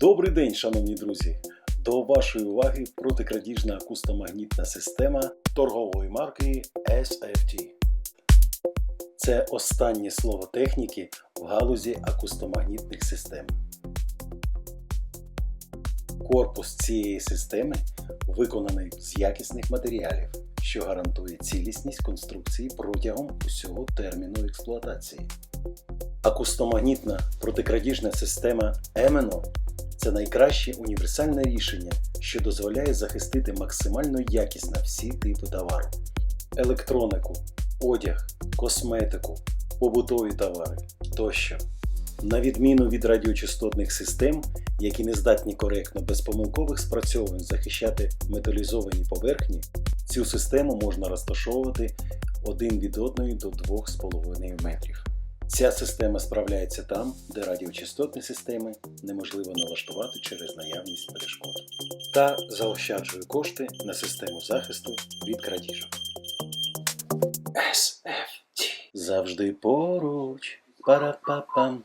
Добрий день, шановні друзі! До вашої уваги протикрадіжна акустомагнітна система торгової марки SFT. Це останнє слово техніки в галузі акустомагнітних систем. Корпус цієї системи виконаний з якісних матеріалів, що гарантує цілісність конструкції протягом усього терміну експлуатації. Акустомагнітна протикрадіжна система EMENO – це найкраще універсальне рішення, що дозволяє захистити максимально якісно всі типи товару: електронику, одяг, косметику, побутові товари тощо. На відміну від радіочастотних систем, які не здатні коректно без помилкових спрацьовувань захищати металізовані поверхні, цю систему можна розташовувати один від одної до 2,5 метрів. Ця система справляється там, де радіочастотні системи неможливо налаштувати через наявність перешкод. Та заощаджує кошти на систему захисту від крадіжок. SFT. Завжди поруч. Пара-па-пам.